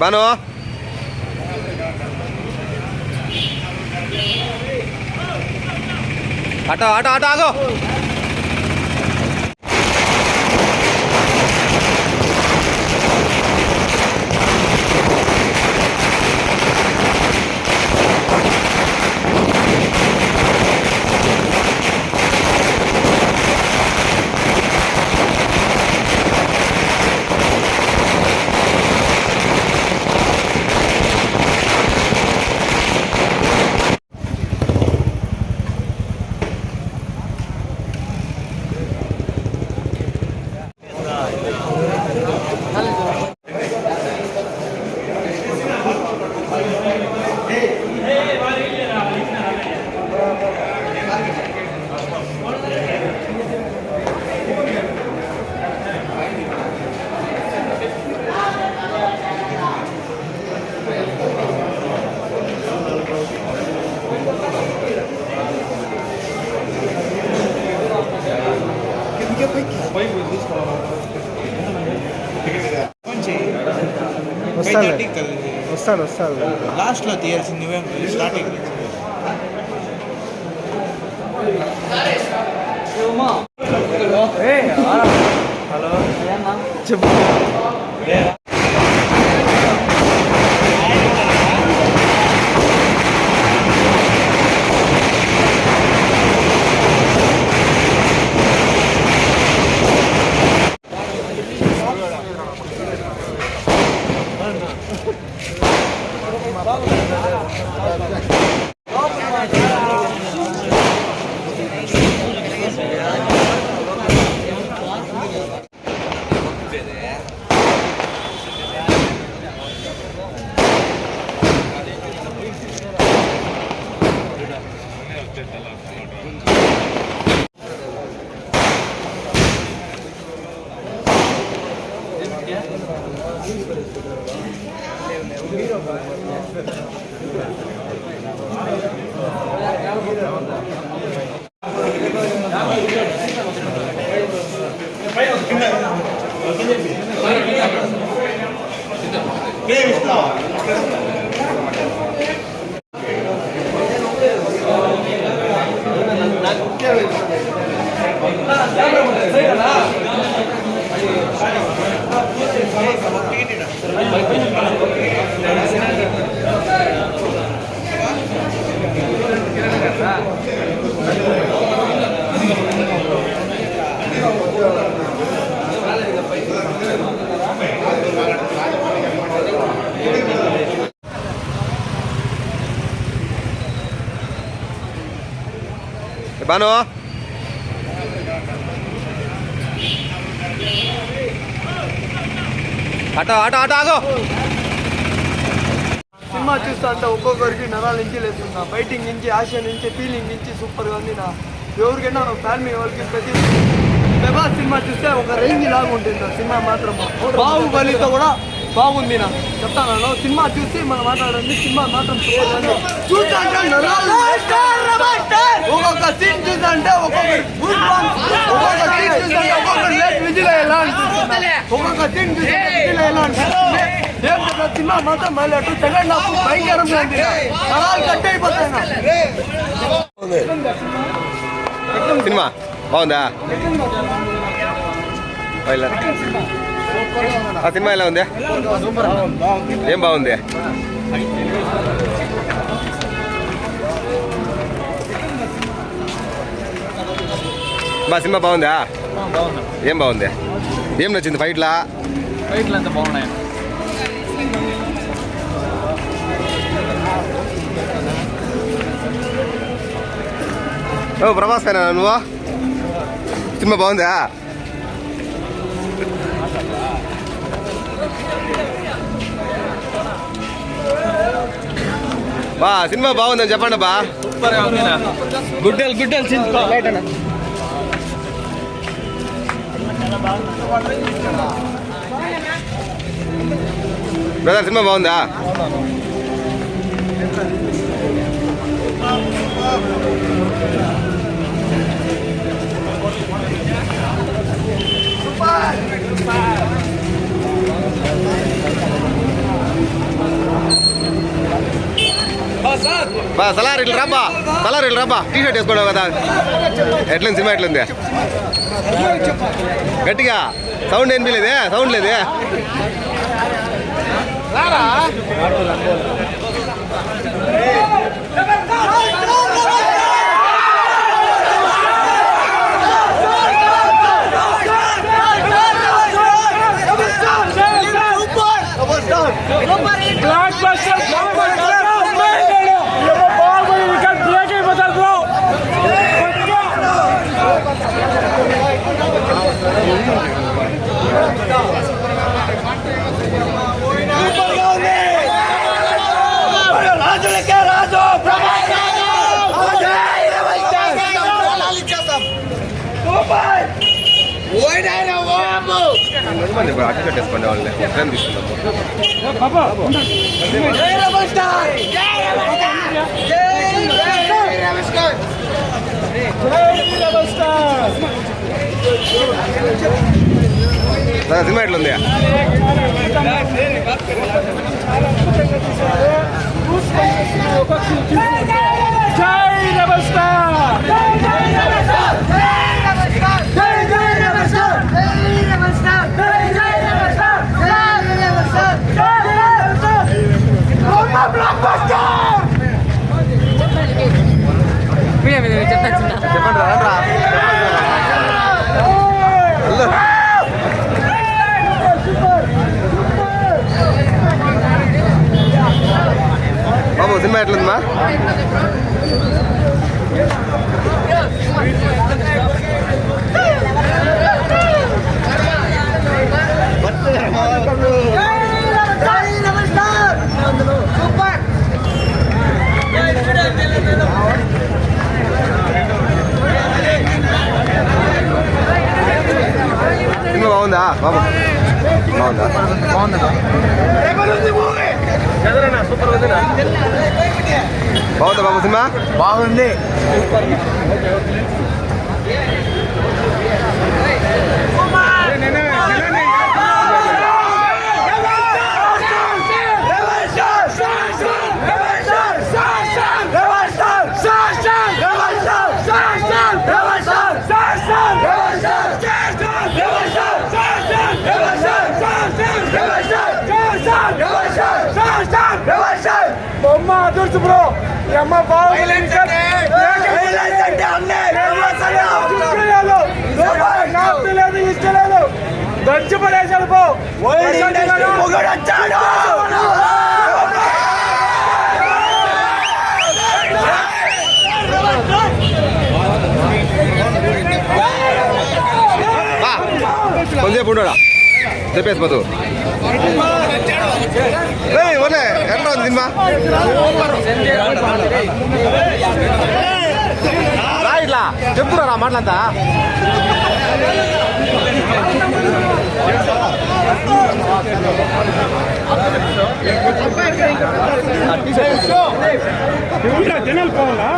Banu auto auto auto ఆగో వస్తాడు వస్తాడు. లాస్ట్లో తీయాల్సింది నువ్వే స్టార్టింగ్ చెప్పు. బాను అట అట అట ఆగో. సినిమా చూస్తా అంటే ఒక్కొక్కరికి నరాల నుంచి లేస్తున్నా ఫైటింగ్ నుంచి ఆశ నుంచి ఫీలింగ్ నుంచి సూపర్గా ఉంది నా. ఎవరికైనా ఫ్యామిలీ వాళ్ళకి ప్రతి ప్రభాస్ సినిమా చూస్తే ఒక రేంజ్ లాగా ఉంటుంది సినిమా మాత్రం. బాహుబలితో కూడా బాగుంది నా చెప్తాను సినిమా చూసి మనం మాట్లాడండి సినిమా మాత్రం సూపర్ ఉంది. చూస్తుంటే నరాలు ఒక్కొక్క సీన్ చూస్తుంటే ఒక్కొక్కరు ఒక్కొక్క సీన్ చూస్తుంటే ఒక్కొక్కరు లేచి విజిల్ ఎలా అనిపిస్తుంది ఒక్కొక్క సీన్ చూస్తుంటే విజిల్ ఎలా అనిపిస్తుంది ఏం కదా సినిమా మాత్రం మళ్ళీ అటు సెకండ్ హాఫ్ భయంకరంగా ఉంది నరాలు కట్ అయిపోతాయి నా. సినిమా బాగుందా బయలుదేరు. ఆ సినిమా ఎలా ఉంది? ఏం బాగుంది? బా సినిమా బాగుందా? ఏం బాగుంది? ఏం నచ్చింది ఫైట్లా? ఫైట్లు అంతా బాగున్నాయి ఓ ప్రభాస్ ఫ్యానా నువ్వు? సినిమా బాగుందా? బా సినిమా బాగుందని చెప్పండి బా. సూపర్ గుడ్డలు గుడ్డలు చించుకో బ్రదర్ సినిమా బాగుందా? బా సలార్ ఇట్లా రాబా సలార్ ఇట్లా రాబా టీ షర్ట్ వేసుకోవడం కదా ఎట్లుంది సినిమా ఎట్లుంది గట్టిగా సౌండ్ ఏం లేదే సౌండ్ లేదే బ్లాక్ మంది టీ షర్ట్ వేసుకోండి వాళ్ళని సినిమా ఎట్లుంది రెబల్ స్టార్ చెప్పండి రా రా బాబు సినిమా ఎట్లుందమ్మా సినిమా బాగుందా బాబు బాగుందా బాగుందా బాబు సినిమా? బాగుంది. అదృష్ట బ్రో ఈ అమ్మ బాహుబలి వికెట్ నాకు తెలియదు ఇష్టం లేదు గచ్చి పడేసాడు పో బా కొంచెంసేపు ఉండడా చెప్పేసి పోతు. ఏయ్, రా ఇట్లా. చెప్తురా రా మాటలంతా. జనాలు పోవాలా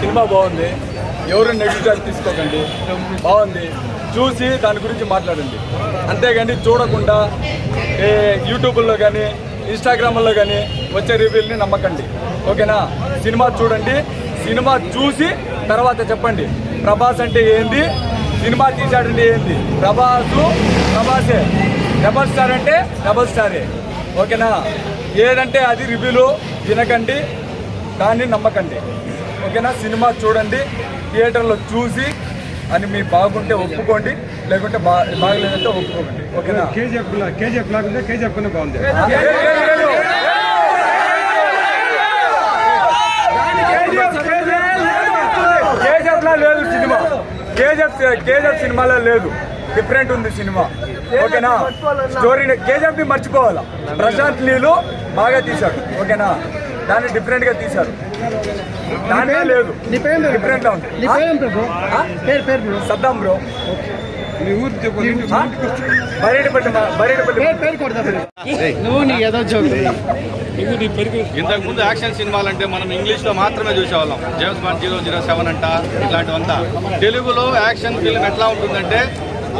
సినిమా బాగుంది. ఎవరు నెగిటివ్ తీసుకోకండి. బాగుంది. చూసి దాని గురించి మాట్లాడండి. అంతేగాని చూడకుండా ఏ యూట్యూబ్లో కానీ ఇన్స్టాగ్రామ్లో కానీ వచ్చే రివ్యూల్ని నమ్మకండి. ఓకేనా? సినిమా చూడండి. సినిమా చూసి తర్వాత చెప్పండి. ప్రభాస్ అంటే ఏంది? సినిమా తీశాడంటే ఏంది? ప్రభాసు ప్రభాసే. డబల్ స్టార్ అంటే డబల్ స్టారే. ఓకేనా ఏదంటే అది రివ్యూలు వినకండి దాన్ని నమ్మకండి ఓకేనా సినిమా చూడండి థియేటర్లో చూసి అని మీ బాగుంటే ఒప్పుకోండి లేకుంటే బా బాగలేదంటే ఒప్పుకోకండి ఓకేనా కేజీఎఫ్ కేజీఎఫ్ లాగా ఉంది కేజీఎఫ్ కన్నా బాగుంది కేజీఎఫ్ లేదు సినిమా కేజీఎఫ్ కేజీఎఫ్ సినిమాలో లేదు డిఫరెంట్ ఉంది సినిమా ఓకేనా? స్టోరీ కేజీఎఫ్ని మర్చిపోవాలా? ప్రశాంత్ లీలు బాగా తీశాడు. ఓకేనా? దాన్ని డిఫరెంట్గా తీశారు. దాంట్లో లేదు. నీ పేరు డిఫరెంట్గా ఉంది. సద్దాం బ్రో. నువ్వు నీ ఏదో చదువు ఇంతకు ముందు యాక్షన్ సినిమాలంటే మనం ఇంగ్లీష్లో మాత్రమే చూసేవాళ్ళం. James Bond zero zero seven అంట ఇట్లాంటివంతా. తెలుగులో యాక్షన్ ఫిల్మ్ ఎట్లా ఉంటుందంటే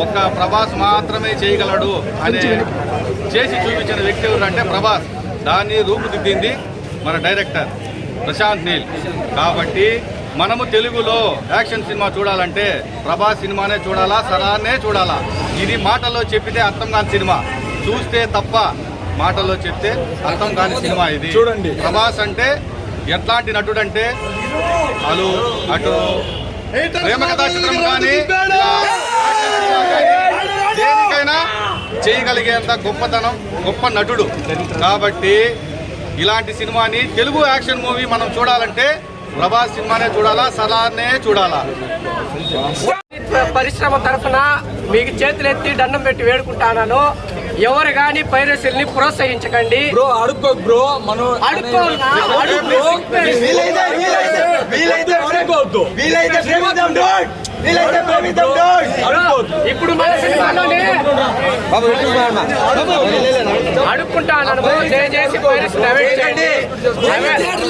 ఒక ప్రభాస్ మాత్రమే చేయగలడు అనే చేసి చూపించిన వ్యక్తి ఎవరు అంటే ప్రభాస్. దాన్ని రూపుదిద్దింది మన డైరెక్టర్ ప్రశాంత్ నీల్. కాబట్టి మనము తెలుగులో యాక్షన్ సినిమా చూడాలంటే ప్రభాస్ సినిమానే చూడాలా సరానే చూడాలా? ఇది మాటల్లో చెప్పితే అర్థం కాని సినిమా. చూస్తే తప్ప మాటల్లో చెప్తే అర్థం కాని సినిమా ఇది. చూడండి. ప్రభాస్ అంటే ఎట్లాంటి నటుడు అంటే అలు అటు ప్రేమ కథా చిత్రం కానీ దేనికైనా చేయగలిగేంత గొప్పతనం గొప్ప నటుడు. కాబట్టి ఇలాంటి సినిమాని తెలుగు యాక్షన్ మూవీ మనం చూడాలంటే ప్రభాస్ సినిమానే చూడాలా సలార్నే చూడాలా? పరిశ్రమ తరఫున మీకు చేతులెత్తి దండం పెట్టి వేడుకుంటాను. ఎవరు కానీ పైరసీల్ని ప్రోత్సహించకండి. బ్రో అడుక్కో బ్రో మనం ఇప్పుడు మన సినిమాలోనే అడుక్కుంటాను దయచేసి పైరసీని అవాయిడ్ చేయండి.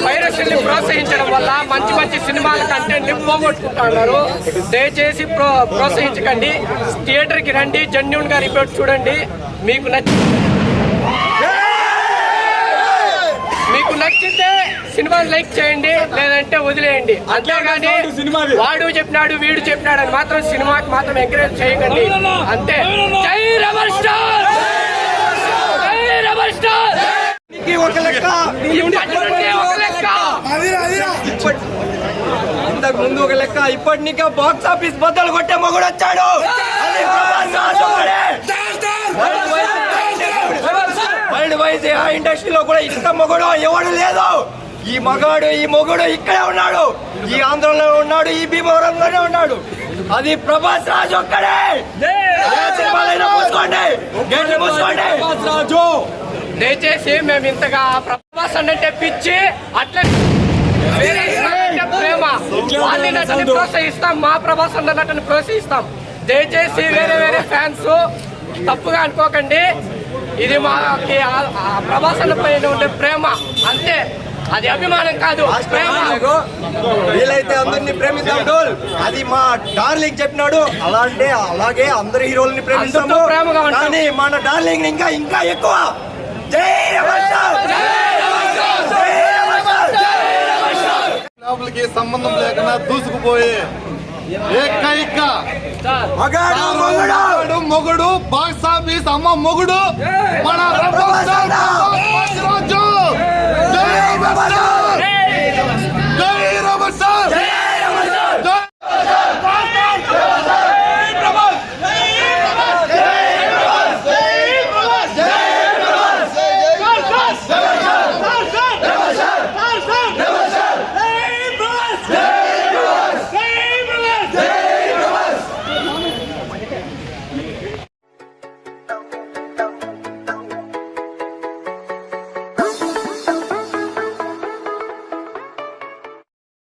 పైరసీని ప్రోత్సహించడం వల్ల మంచి మంచి సినిమాల కంటెంట్ని పోగొట్టుకుంటున్నారు. దయచేసి ప్రో ప్రోత్సహించకండి. థియేటర్కి రండి. జెన్యున్గా రిపోర్ట్ చూడండి. మీకు నచ్చి మీకు నచ్చితే సినిమా లైక్ చేయండి లేదంటే వదిలేయండి. అంతేగాని. వాడు చెప్పినాడు వీడు చెప్పినాడు అని మాత్రం సినిమాకి మాత్రం ఎంకరేజ్ చేయకండి. అంతే. జై రెబల్ స్టార్! జై రెబల్ స్టార్! ఒక లెక్క. ఇంతకు ముందు ఒక లెక్క ఇప్పటి నీకే బాక్స్ ఆఫీస్ బద్దలు కొట్టే మొగుడు వచ్చాడు. వరల్డ్ వైజ్ ఆ ఇండస్ట్రీలో కూడా ఇంత మొగుడు ఎవడు లేదు. ఈ మగాడు ఈ మొగుడు ఇక్కడే ఉన్నాడు. ఈ ఆంధ్రలో ఉన్నాడు ఈ భీమవరంలోనే ఉన్నాడు. అది ప్రభాస్ రాజు ఒక్కడే. రాజు. దయచేసి మేము ఇంతగా ప్రభాస్ అంటే పిచ్చి అట్లా వేరే అంటే ప్రేమ. వాళ్ళ నటని ప్రోత్సహిస్తాం మా ప్రభాస్ అన్న నటని ప్రోత్సహిస్తాం. దయచేసి వేరే వేరే ఫ్యాన్స్ తప్పుగా అనుకోకండి ఇది మాకి ఆ- ఆ ప్రభాస్ అన్న పైన ఉండే ప్రేమ అంతే అది అభిమానం కాదు ప్రేమ వీలైతే అందరిని ప్రేమిద్దాం డోల్ అది మా డార్లింగ్ చెప్పినాడు అలా అంటే అలాగే అందరు హీరోలని ప్రేమిస్తాము ప్రేమగా. కానీ మన డార్లింగ్ ఇంకా ఇంకా ఎక్కువ సంబంధం లేకుండా దూసుకుపోయే ఏకైక. మొగుడు బాక్స్ ఆఫీస్ అమ్మ మొగుడు. మన రాజు